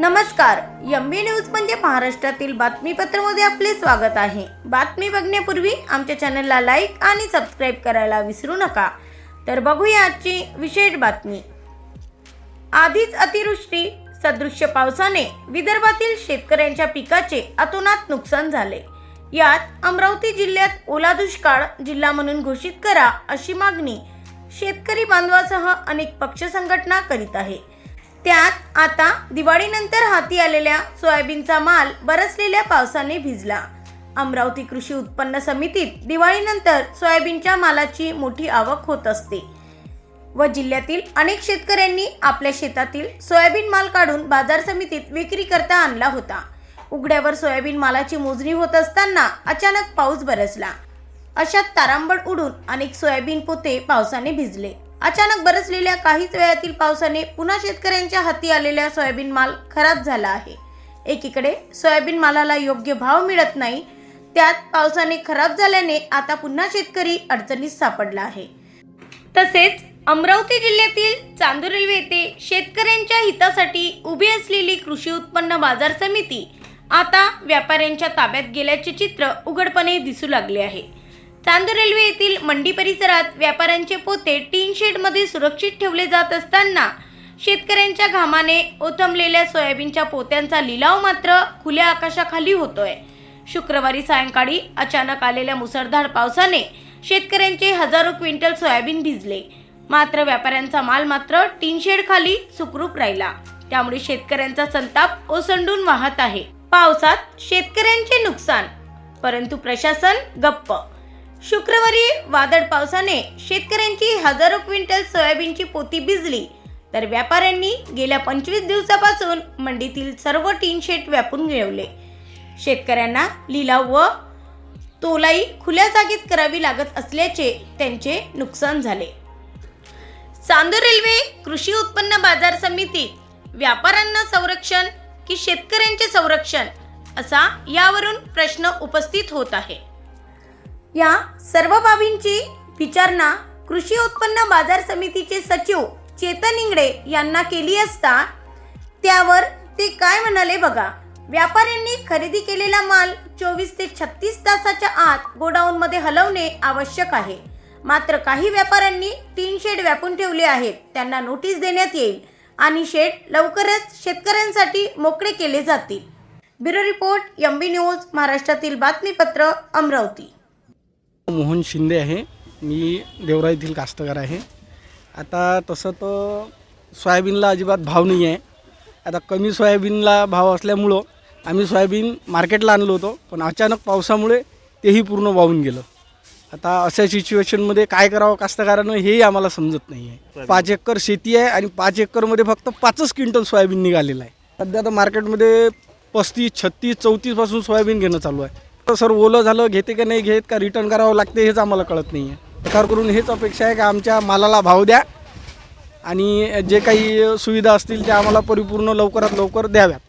नमस्कार MB news म्हणजे महाराष्ट्रातील बातमीपत्रामध्ये आपले स्वागत आहे. बातमी बघण्यापूर्वी आमच्या चॅनलला लाईक आणि सबस्क्राईब करायला विसरू नका. तर बघूया आजची विशेष बातमी. आधीच अतिवृष्टी सदृश्य पावसाने विदर्भातील शेतकऱ्यांच्या पिकाचे अतोनात नुकसान झाले. यात अमरावती जिल्ह्यात ओला दुष्काळ जिल्हा म्हणून घोषित करा अशी मागणी शेतकरी बांधवासह अनेक पक्ष संघटना करीत आहे. त्यात आता दिवाळीनंतर हाती आलेल्या सोयाबीनचा माल बरसलेल्या पावसाने भिजला. अमरावती कृषी उत्पन्न समितीत दिवाळीनंतर सोयाबीनच्या मालाची मोठी आवक होत असते. व जिल्ह्यातील अनेक शेतकऱ्यांनी आपल्या शेतातील सोयाबीन माल काढून बाजार समितीत विक्री करता आणला होता. उघड्यावर सोयाबीन मालाची मोजणी होत असताना अचानक पाऊस बरसला. अशात तारांबळ उडून अनेक सोयाबीन पोते पावसाने भिजले. अचानक बरसलेल्या काहीच वेळातील पावसाने पुन्हा शेतकऱ्यांच्या हाती आलेल्या सोयाबीन माल खराब झाला आहे. एकीकडे सोयाबीन मालाला योग्य भाव मिळत नाही त्यात पावसाने खराब झाल्याने आता पुन्हा शेतकरी अडचणीत सापडला आहे. तसेच अमरावती जिल्ह्यातील चांदूर रेल्वे येथे शेतकऱ्यांच्या हितासाठी उभी असलेली कृषी उत्पन्न बाजार समिती आता व्यापाऱ्यांच्या ताब्यात गेल्याचे चित्र उघडपणे दिसू लागले आहे. चांदूर रेल्वे येथील मंडी परिसरात व्यापाऱ्यांचे पोते टीन शेडमध्ये सुरक्षित ठेवले जात असताना शेतकऱ्यांच्या घामाने ओथंबलेल्या सोयाबीनच्या पोत्यांचा लिलाव मात्र खुल्या आकाशाखाली होतोय. शुक्रवारी सायंकाळी अचानक आलेल्या मुसळधार पावसाने शेतकऱ्यांचे हजारो क्विंटल सोयाबीन भिजले. मात्र व्यापाऱ्यांचा माल मात्र टीनशेड खाली सुखरूप राहिला. त्यामुळे शेतकऱ्यांचा संताप ओसंडून वाहत आहे. पावसात शेतकऱ्यांचे नुकसान. परंतु प्रशासन गप्प. शुक्रवारी वादळ पावसाने शेतकऱ्यांची हजारो क्विंटल सोयाबीनची पोती भिजली. तर व्यापाऱ्यांनी गेल्या पंचवीस दिवसापासून मंडीतील सर्व टीन शेट व्यापून मिळवले शेतकऱ्यांना लिलाव व तोलाई खुल्या जागेत करावी लागत असल्याचे त्यांचे नुकसान झाले. चांदूर रेल्वे कृषी उत्पन्न बाजार समिती व्यापाऱ्यांना संरक्षण की शेतकऱ्यांचे संरक्षण असा यावरून प्रश्न उपस्थित होत आहे. या सर्व बाबींची विचारणा कृषी उत्पन्न बाजार समितीचे सचिव चेतन इंगडे यांना केली असता त्यावर ते काय म्हणाले बघा? व्यापाऱ्यांनी खरेदी केलेला माल चोवीस ते छत्तीस तासाच्या आत गोडाऊनमध्ये हलवणे आवश्यक आहे. मात्र काही व्यापाऱ्यांनी तीन शेड व्यापून ठेवले आहेत. त्यांना नोटीस देण्यात येईल आणि शेड लवकरच शेतकऱ्यांसाठी मोकळे केले जातील. Bureau report M B news महाराष्ट्रातील बातमीपत्र अमरावती. मोहन शिंदे आहे. मी देवरा येथील कास्तकार आहे. आता तसं तर सोयाबीनला अजिबात भाव नाही आहे. आता कमी सोयाबीनला भाव असल्यामुळं आम्ही सोयाबीन मार्केटला आणलं होतं पण अचानक पावसामुळे तेही पूर्ण वाहून गेलं. आता अशा सिच्युएशनमध्ये काय करावं कास्तकारानं हेही आम्हाला समजत नाही आहे. पाच एकर शेती आहे आणि पाच एकरमध्ये फक्त पाचच क्विंटल सोयाबीन निघालेलं आहे. सध्या तर मार्केटमध्ये पस्तीस छत्तीस चौतीसपासून सोयाबीन घेणं चालू आहे. तर सर ओलं झालं घेते का नाही घेत का रिटर्न करावं लागते हेच आम्हाला कळत नाही आहे सरकार करून हेच अपेक्षा आहे का आमच्या मालाला भाव द्या आणि जे काही सुविधा असतील त्या आम्हाला परिपूर्ण लवकरात लवकर द्याव्यात.